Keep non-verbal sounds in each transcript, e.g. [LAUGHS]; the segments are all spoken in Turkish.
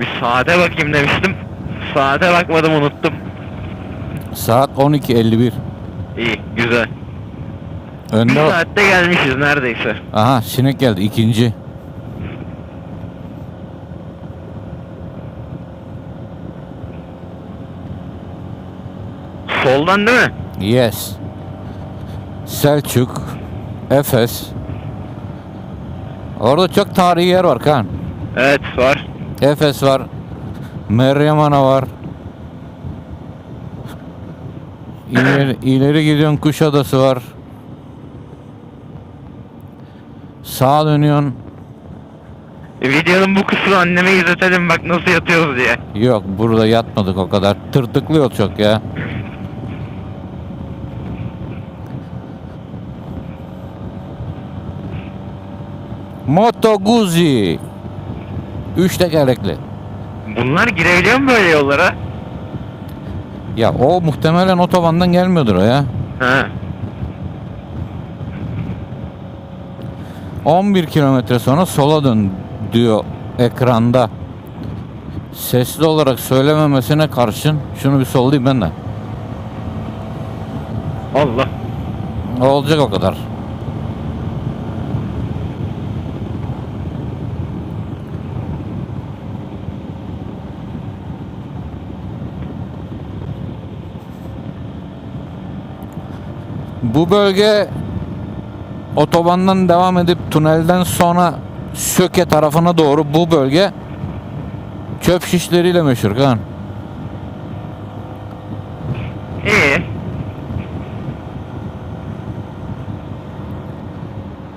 Bir saate bakayım demiştim. Saate bakmadım unuttum. Saat 12.51. İyi güzel. Bir Önde saatte gelmişiz neredeyse. Aha sinek geldi ikinci. Soldan değil mi? Yes. Selçuk, Efes. Orada çok tarihi yer var kan. Evet var. Efes var. Meryem Ana var. İleri, ileri gidiyorsun Kuşadası var. Sağa dönüyorsun. E, videonun bu kısmını anneme izletelim bak nasıl yatıyoruz diye. Yok burada yatmadık o kadar. Tırtıklı yol çok ya. Moto Guzzi. Üç tekerlekli. Bunlar girebiliyor mu böyle yollara? Ya o muhtemelen otobandan gelmiyordur o ya. Ha. 11 kilometre sonra sola dön diyor ekranda. Sesli olarak söylememesine karşın şunu bir sollayayım ben de. Allah. Olacak o kadar. Bu bölge otobandan devam edip tünelden sonra Söke tarafına doğru bu bölge çöp şişleriyle meşhur kan. İyi.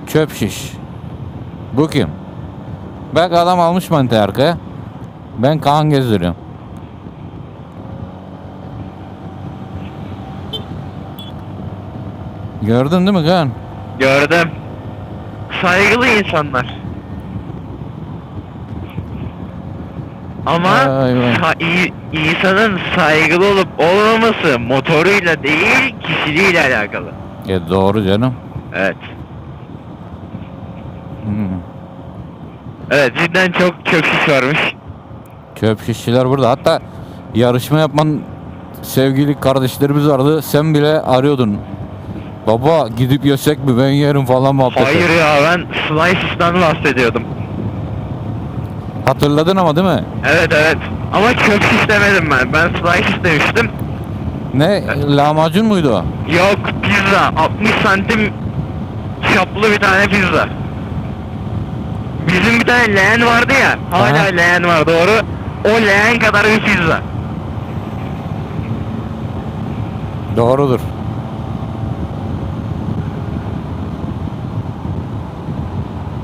Çöp şiş. Bu kim? Bak adam almış mantığı arkaya. Ben Kaan gezdiriyorum. Gördün değil mi Kaan? Gördüm. Saygılı insanlar. Ama Vay vay. sa- insanın saygılı olup olmaması motoruyla değil kişiliğiyle alakalı. E doğru canım. Evet. Hmm. Evet cidden çok çok şiş varmış. Çöp şişçiler burada. Hatta yarışma yapan sevgili kardeşlerimiz vardı. Sen bile arıyordun. Baba gidip yesek mi ben yerim falan muhabbeti. Hayır ya ben Slice'dan bahsediyordum. Hatırladın ama değil mi? Evet evet. Ama çöp şiş demedim ben. Ben slice demiştim. Ne? Lahmacun muydu o? Yok pizza. 60 santim çaplı bir tane pizza. Bizim bir tane leğen vardı ya. Hala Aha. leğen var doğru. O leğen kadar bir pizza. Doğrudur.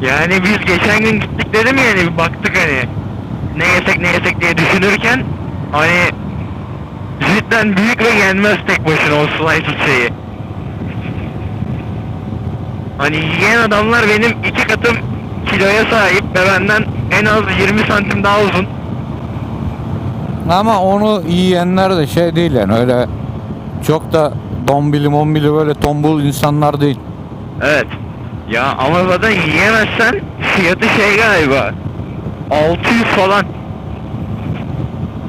Yani biz geçen gün gittik dedim ya hani bir baktık hani. Ne yesek ne yesek diye düşünürken hani cidden büyük ve yenmez tek başına o slice şeyi. Hani yiyen adamlar benim iki katım kiloya sahip ve benden en az 20 santim daha uzun. Ama onu yiyenler de şey değil yani öyle çok da dombili mombili böyle tombul insanlar değil. Evet. Ya ama zaten yiyemezsen fiyatı şey galiba. 600 falan.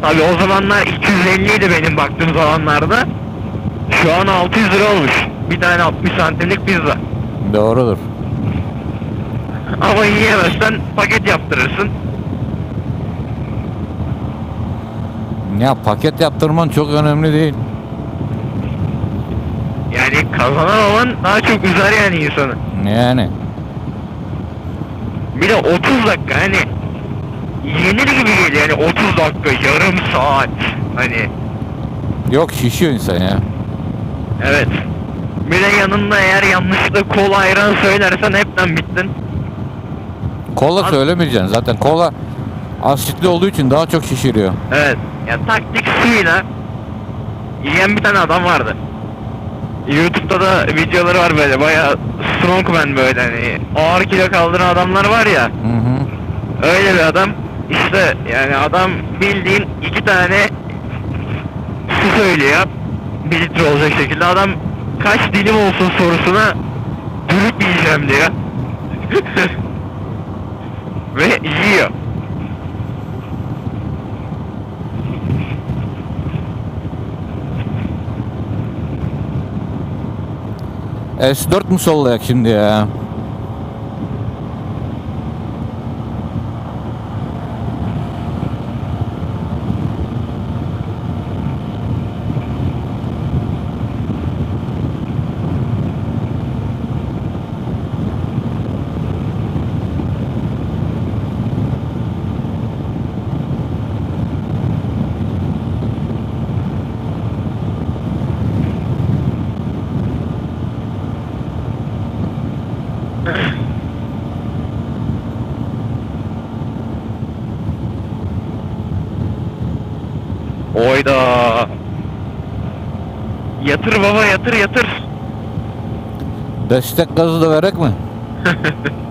Tabi o zamanlar 250 idi benim baktığım zamanlarda. Şu an 600 lira olmuş. Bir tane 60 santimlik pizza. Doğrudur. Ama yiyemezsen paket yaptırırsın. Ya paket yaptırman çok önemli değil. Yani kazanan olan daha çok üzer yani insanı. Yani. Bir de 30 dakika hani yenir gibi geliyor yani 30 dakika yarım saat hani Yok şişiyor insan ya. Evet. Bir de yanında eğer yanlışlıkla kola ayran söylersen hepten bittin. Kola Abi- söylemeyeceksin zaten. Kola asitli olduğu için daha çok şişiriyor. Evet. Ya taktik suyla yiyen bir tane adam vardı. YouTube'da da videoları var böyle bayağı strongman böyle hani ağır kilo kaldıran adamlar var ya. Hı hı. öyle bir adam. İşte yani adam bildiğin iki tane su söylüyor. Bir litre olacak şekilde. Adam kaç dilim olsun sorusuna dürüp yiyeceğim diyor. [LAUGHS] Ve yiyor S4 mu sollayak şimdi ya? Oyda. Yatır baba yatır yatır. Destek gazı da verek mi? [LAUGHS]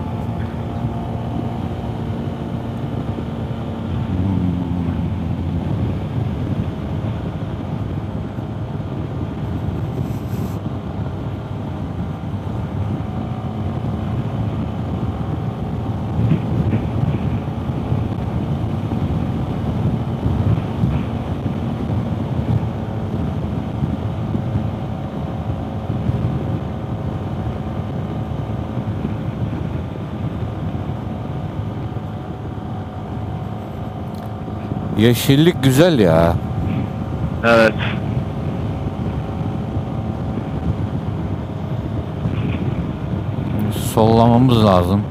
Yeşillik güzel ya. Evet. Sollamamız lazım.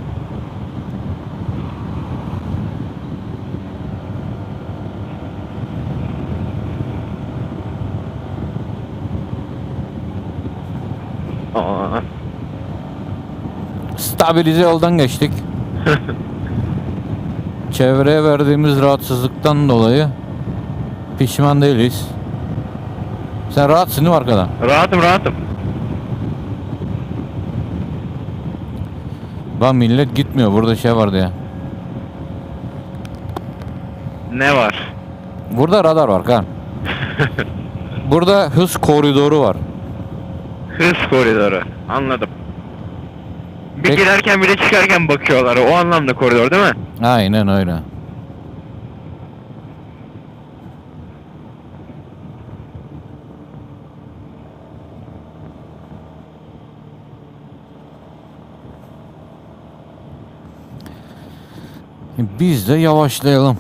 Aa. Stabilize yoldan geçtik. [LAUGHS] Çevreye verdiğimiz rahatsızlıktan dolayı pişman değiliz. Sen rahatsın değil mi arkadan? Rahatım rahatım. Bak millet gitmiyor. Burada şey vardı ya. Ne var? Burada radar var kan. [LAUGHS] Burada hız koridoru var. Hız koridoru. Anladım. Bir Peki. girerken bir de çıkarken bakıyorlar. O anlamda koridor değil mi? Aynen öyle. Biz de yavaşlayalım.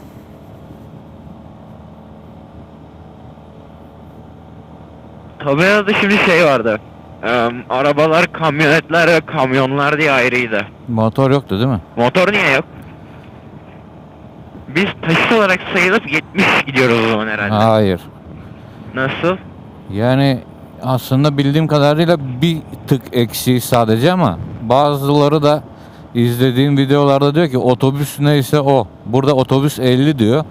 Tabelada şimdi şey vardı. Ee, arabalar, kamyonetler ve kamyonlar diye ayrıydı. Motor yoktu değil mi? Motor niye yok? Biz taşıt olarak sayılıp 70 gidiyoruz o zaman herhalde. Hayır. Nasıl? Yani aslında bildiğim kadarıyla bir tık eksiği sadece ama bazıları da izlediğim videolarda diyor ki otobüs neyse o. Burada otobüs 50 diyor.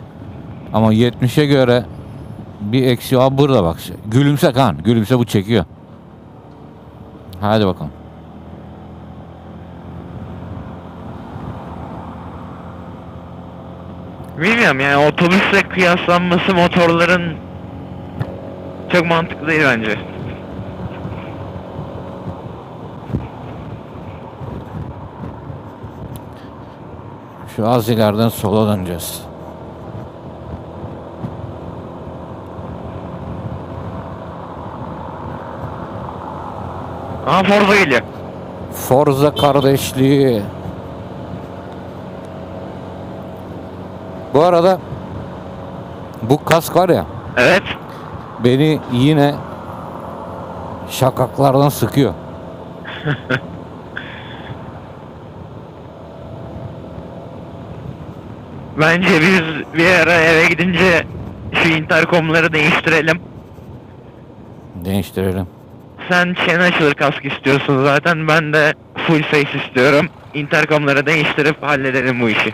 Ama 70'e göre bir eksiği var burada bak. Gülümse kan. Gülümse bu çekiyor. Hadi bakalım. Bilmiyorum yani otobüsle kıyaslanması motorların çok mantıklı değil bence. Şu az ileriden sola döneceğiz. Aha Forza geliyor. Forza kardeşliği. Bu arada bu kask var ya Evet. beni yine şakaklardan sıkıyor. [LAUGHS] Bence biz bir ara eve gidince şu interkomları değiştirelim. Değiştirelim. Sen çene açılır kask istiyorsun zaten. Ben de full face istiyorum. Interkomları değiştirip halledelim bu işi.